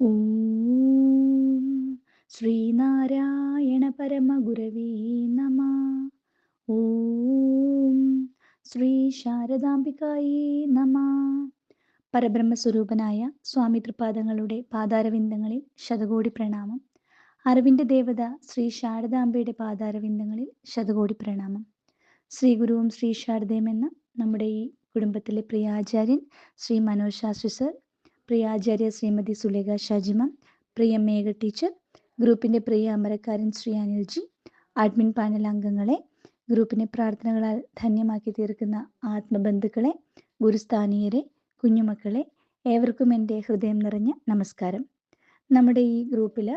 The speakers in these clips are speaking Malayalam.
ഓം ശ്രീനാരായണ പരമഗുരവേ നമ ഓം ശ്രീ ശാരദാംബികായേ നമ പരബ്രഹ്മസ്വരൂപനായ സ്വാമി തൃപാദങ്ങളുടെ പാതാരവിന്ദങ്ങളിൽ ശതകോടി പ്രണാമം. അറിവിന്റെ ദേവത ശ്രീ ശാരദാംബയുടെ പാതാരവിന്ദങ്ങളിൽ ശതകോടി പ്രണാമം. ശ്രീ ഗുരുവും ശ്രീ ശാരദയും എന്ന നമ്മുടെ ഈ കുടുംബത്തിലെ പ്രിയാചാര്യൻ ശ്രീ മനോജ് ശാസ്ത്രി സർ പ്രിയാചാര്യ ശ്രീമതി സുലേഖ ഷാജിമ പ്രിയ മേഘ ടീച്ചർ ഗ്രൂപ്പിന്റെ പ്രിയ അമരക്കാരൻ ശ്രീ അനിൽജി അഡ്മിൻ പാനൽ അംഗങ്ങളെ ഗ്രൂപ്പിനെ പ്രാർത്ഥനകളാൽ ധന്യമാക്കി തീർക്കുന്ന ആത്മബന്ധുക്കളെ ഗുരുസ്ഥാനീയരെ കുഞ്ഞുമക്കളെ ഏവർക്കും എന്റെ ഹൃദയം നിറഞ്ഞ നമസ്കാരം. നമ്മുടെ ഈ ഗ്രൂപ്പിൽ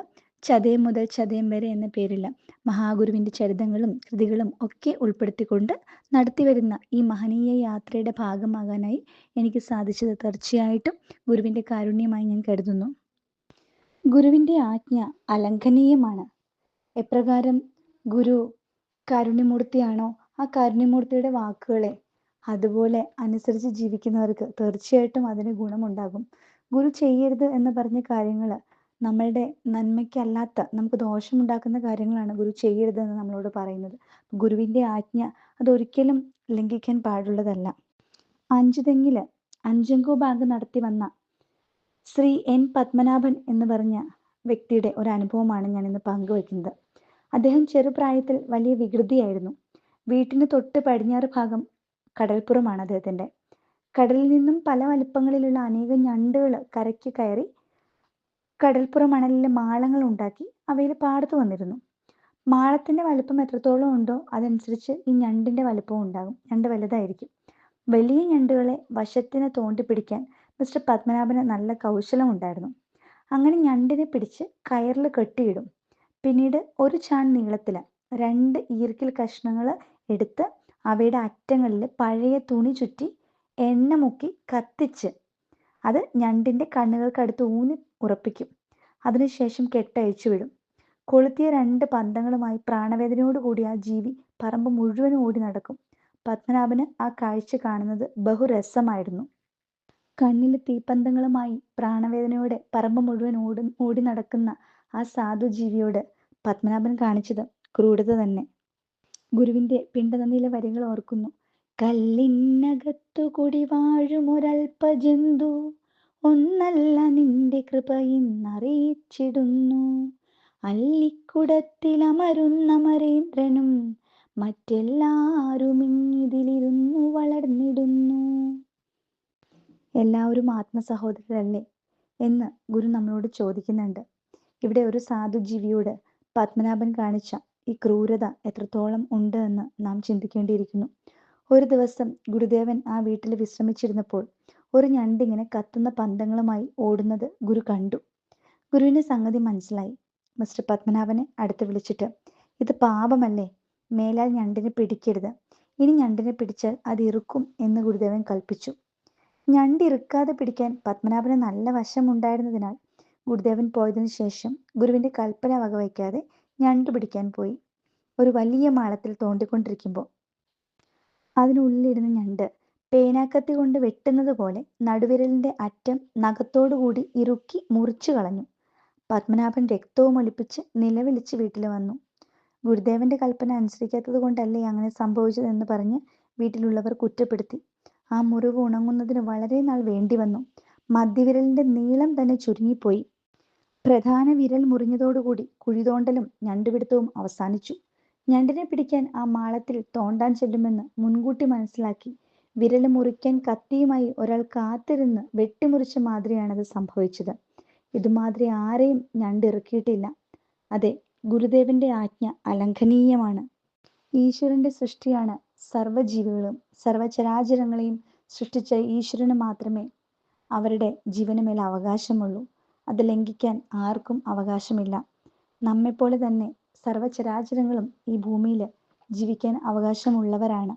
ചതയം മുതൽ ചതയം വരെ എന്ന പേരിൽ മഹാഗുരുവിന്റെ ചരിതങ്ങളും കൃതികളും ഒക്കെ ഉൾപ്പെടുത്തിക്കൊണ്ട് നടത്തിവരുന്ന ഈ മഹനീയ യാത്രയുടെ ഭാഗമാകാനായി എനിക്ക് സാധിച്ചത് തീർച്ചയായിട്ടും ഗുരുവിന്റെ കാരുണ്യമായി ഞാൻ കരുതുന്നു. ഗുരുവിന്റെ ആജ്ഞ അലംഘനീയമാണ്. എപ്രകാരം ഗുരു കാരുണ്യമൂർത്തിയാണോ ആ കാരുണ്യമൂർത്തിയുടെ വാക്കുകളെ അതുപോലെ അനുസരിച്ച് ജീവിക്കുന്നവർക്ക് തീർച്ചയായിട്ടും അതിന് ഗുണമുണ്ടാകും. ഗുരു ചെയ്യരുത് എന്ന് പറഞ്ഞ കാര്യങ്ങൾ നമ്മളുടെ നന്മയ്ക്കല്ലാത്ത നമുക്ക് ദോഷമുണ്ടാക്കുന്ന കാര്യങ്ങളാണ് ഗുരു ചെയ്യരുതെന്ന് നമ്മളോട് പറയുന്നത്. ഗുരുവിന്റെ ആജ്ഞ അതൊരിക്കലും ലംഘിക്കാൻ പാടുള്ളതല്ല. അഞ്ചുതെങ്ങിൽ അഞ്ചങ്കു ബാങ്ക് നടത്തി വന്ന ശ്രീ എൻ പത്മനാഭൻ എന്ന് പറഞ്ഞ വ്യക്തിയുടെ ഒരു അനുഭവമാണ് ഞാൻ ഇന്ന് പങ്കുവയ്ക്കുന്നത് അദ്ദേഹം ചെറുപ്രായത്തിൽ വലിയ വികൃതിയായിരുന്നു. വീട്ടിന് തൊട്ട് പടിഞ്ഞാറ് ഭാഗം കടൽപ്പുറമാണ് അദ്ദേഹത്തിന്റെ. കടലിൽ നിന്നും പല വലുപ്പങ്ങളിലുള്ള അനേകം ഞണ്ടുകൾ കരയ്ക്ക് കയറി കടൽപ്പുറ മണലിൽ മാളങ്ങൾ ഉണ്ടാക്കി അവയിൽ പാടത്ത് വന്നിരുന്നു. മാളത്തിന്റെ വലുപ്പം എത്രത്തോളം ഉണ്ടോ അതനുസരിച്ച് ഈ ഞണ്ടിന്റെ വലുപ്പവും ഉണ്ടാകും. ഞണ്ട് വലുതായിരിക്കും. വലിയ ഞണ്ടുകളെ വശത്തിന് തോണ്ടി പിടിക്കാൻ മിസ്റ്റർ പത്മനാഭന് നല്ല കൗശലം ഉണ്ടായിരുന്നു. അങ്ങനെ ഞണ്ടിനെ പിടിച്ച് കയറിൽ കെട്ടിയിടും. പിന്നീട് ഒരു ചാൺ നീളത്തിൽ രണ്ട് ഈർക്കിൽ കഷ്ണങ്ങൾ എടുത്ത് അവയുടെ അറ്റങ്ങളിൽ പഴയ തുണി ചുറ്റി എണ്ണ മുക്കി കത്തിച്ച് അത് ഞണ്ടിന്റെ കണ്ണുകൾക്കടുത്ത് ഊന്നി ഉറപ്പിക്കും. അതിനുശേഷം കെട്ടഴിച്ചു വിടും. കൊളുത്തിയ രണ്ട് പന്തങ്ങളുമായി പ്രാണവേദനയോടുകൂടി ആ ജീവി പറമ്പ് മുഴുവനും ഓടി നടക്കും. പത്മനാഭന് ആ കാഴ്ച കാണുന്നത് ബഹുരസമായിരുന്നു. കണ്ണിൽ തീപ്പന്തങ്ങളുമായി പ്രാണവേദനയോടെ പറമ്പ് മുഴുവൻ ഓടി ഓടി നടക്കുന്ന ആ സാധു ജീവിയോട് പത്മനാഭൻ കാണിച്ചത് ക്രൂരത തന്നെ. ഗുരുവിന്റെ പിണ്ടനന്ദിയിലെ വരികൾ ഓർക്കുന്നു. കല്ലിനകത്തു കൂടി വാഴുമൊരൽപ്പ ജന്തു ഒന്നല്ല നിന്റെ കൃപ ഇന്നറിയിച്ചിടുന്നു. അല്ലിക്കുടത്തിലമരുന്ന മരേന്ദ്രനും മറ്റെല്ലാവരും ഇങ്ങിതിലിരുന്നു വളർന്നിടുന്നു. എല്ലാവരും ആത്മസഹോദരരല്ലേ എന്ന് ഗുരു നമ്മളോട് ചോദിക്കുന്നുണ്ട്. ഇവിടെ ഒരു സാധു ജീവിയോട് പത്മനാഭൻ കാണിച്ച ഈ ക്രൂരത എത്രത്തോളം ഉണ്ട് എന്ന് നാം ചിന്തിക്കേണ്ടിയിരിക്കുന്നു. ഒരു ദിവസം ഗുരുദേവൻ ആ വീട്ടിൽ വിശ്രമിച്ചിരുന്നപ്പോൾ ഒരു ഞണ്ടിങ്ങനെ കത്തുന്ന പന്തങ്ങളുമായി ഓടുന്നത് ഗുരു കണ്ടു. ഗുരുവിന് സംഗതി മനസ്സിലായി. മിസ്റ്റർ പത്മനാഭനെ അടുത്ത് വിളിച്ചിട്ട് ഇത് പാപമല്ലേ? മേലാൽ ഞണ്ടിനെ പിടിക്കരുത്. ഇനി ഞണ്ടിനെ പിടിച്ചാൽ അത് ഇറുക്കും എന്ന് ഗുരുദേവൻ കൽപ്പിച്ചു. ഞണ്ട് ഇറുക്കാതെ പിടിക്കാൻ പത്മനാഭന് നല്ല വശമുണ്ടായിരുന്നതിനാൽ ഗുരുദേവൻ പോയതിനു ശേഷം ഗുരുവിന്റെ കൽപ്പന വകവയ്ക്കാതെ ഞണ്ട് പിടിക്കാൻ പോയി. ഒരു വലിയ മാളത്തിൽ തോണ്ടിക്കൊണ്ടിരിക്കുമ്പോൾ അതിനുള്ളിലിരുന്ന് ഞണ്ട് പേനാക്കത്തി കൊണ്ട് വെട്ടുന്നത് പോലെ നടുവിരലിന്റെ അറ്റം നഖത്തോടുകൂടി ഇറുക്കി മുറിച്ചു കളഞ്ഞു. പത്മനാഭൻ രക്തവും ഒലിപ്പിച്ച് നിലവിളിച്ച് വീട്ടിൽ വന്നു. ഗുരുദേവന്റെ കൽപ്പന അനുസരിക്കാത്തത് കൊണ്ടല്ലേ അങ്ങനെ സംഭവിച്ചതെന്ന് പറഞ്ഞ് വീട്ടിലുള്ളവർ കുറ്റപ്പെടുത്തി. ആ മുറിവ് ഉണങ്ങുന്നതിന് വളരെ നാൾ വേണ്ടി വന്നു. മധ്യവിരലിന്റെ നീളം തന്നെ ചുരുങ്ങിപ്പോയി. പ്രധാന വിരൽ മുറിഞ്ഞതോടുകൂടി കുഴിതോണ്ടലും ഞണ്ടുപിടുത്തവും അവസാനിച്ചു. ഞണ്ടിനെ പിടിക്കാൻ ആ മാളത്തിൽ തോണ്ടാൻ ചെല്ലുമെന്ന് മുൻകൂട്ടി മനസ്സിലാക്കി വിരൽ മുറിക്കാൻ കത്തിയുമായി ഒരാൾ കാത്തിരുന്ന് വെട്ടിമുറിച്ച മാതിരിയാണത് സംഭവിച്ചത്. ഇതുമാതിരി ആരെയും ഞണ്ടിറക്കിയിട്ടില്ല അതെ ഗുരുദേവന്റെ ആജ്ഞ അലംഘനീയമാണ്. ഈശ്വരന്റെ സൃഷ്ടിയാണ് സർവജീവികളും സർവചരാചരങ്ങളെയും സൃഷ്ടിച്ച ഈശ്വരന് മാത്രമേ അവരുടെ ജീവനുമേൽ അവകാശമുള്ളൂ. അത് ലംഘിക്കാൻ ആർക്കും അവകാശമില്ല. നമ്മെപ്പോലെ തന്നെ സർവചരാചരങ്ങളും ഈ ഭൂമിയിൽ ജീവിക്കാൻ അവകാശമുള്ളവരാണ്.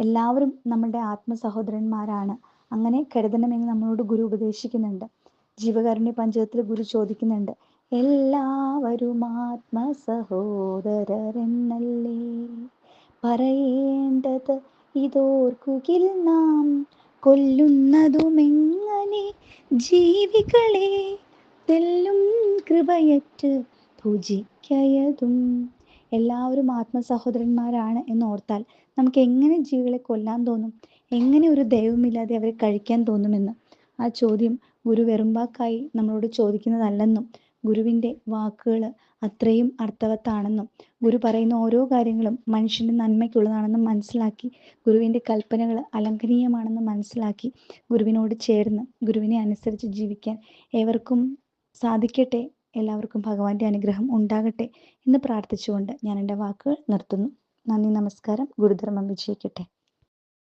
എല്ലാവരും നമ്മുടെ ആത്മസഹോദരന്മാരാണ്. അങ്ങനെ കരുതണമെന്ന് നമ്മളോട് ഗുരു ഉപദേശിക്കുന്നുണ്ട്. ജീവകാരുണ്യ പഞ്ചകത്തിൽ ഗുരു ചോദിക്കുന്നുണ്ട് എല്ലാവരും ആത്മസഹോദരരെന്നല്ലേ? പറയേണ്ടത് ഇതോർക്കുകിൽ നാം കൊല്ലുന്നതുമെങ്ങനെ? ജീവികളെ തെല്ലും കൃപയറ്റ് ഭുജിക്കയതും എല്ലാവരും ആത്മസഹോദരന്മാരാണ് എന്ന് ഓർത്താൽ നമുക്ക് എങ്ങനെ ജീവികളെ കൊല്ലാൻ തോന്നും? എങ്ങനെ ഒരു ദൈവമില്ലാതെ അവരെ കഴിക്കാൻ തോന്നുമെന്ന്? ആ ചോദ്യം ഗുരു വെറുമ്പാക്കായി നമ്മളോട് ചോദിക്കുന്നതല്ലെന്നും ഗുരുവിന്റെ വാക്കുകൾ അത്രയും അർത്ഥവത്താണെന്നും ഗുരു പറയുന്ന ഓരോ കാര്യങ്ങളും മനുഷ്യന്റെ നന്മയ്ക്കുള്ളതാണെന്നും മനസ്സിലാക്കി ഗുരുവിന്റെ കൽപ്പനകൾ അലംഘനീയമാണെന്ന് മനസ്സിലാക്കി ഗുരുവിനോട് ചേർന്ന് ഗുരുവിനെ അനുസരിച്ച് ജീവിക്കാൻ ഏവർക്കും സാധിക്കട്ടെ എല്ലാവർക്കും ഭഗവാന്റെ അനുഗ്രഹം ഉണ്ടാകട്ടെ എന്ന് പ്രാർത്ഥിച്ചുകൊണ്ട് ഞാൻ എന്റെ വാക്കുകൾ നിർത്തുന്നു. നന്ദി നമസ്കാരം. ഗുരുധർമ്മം വിജയിക്കട്ടെ.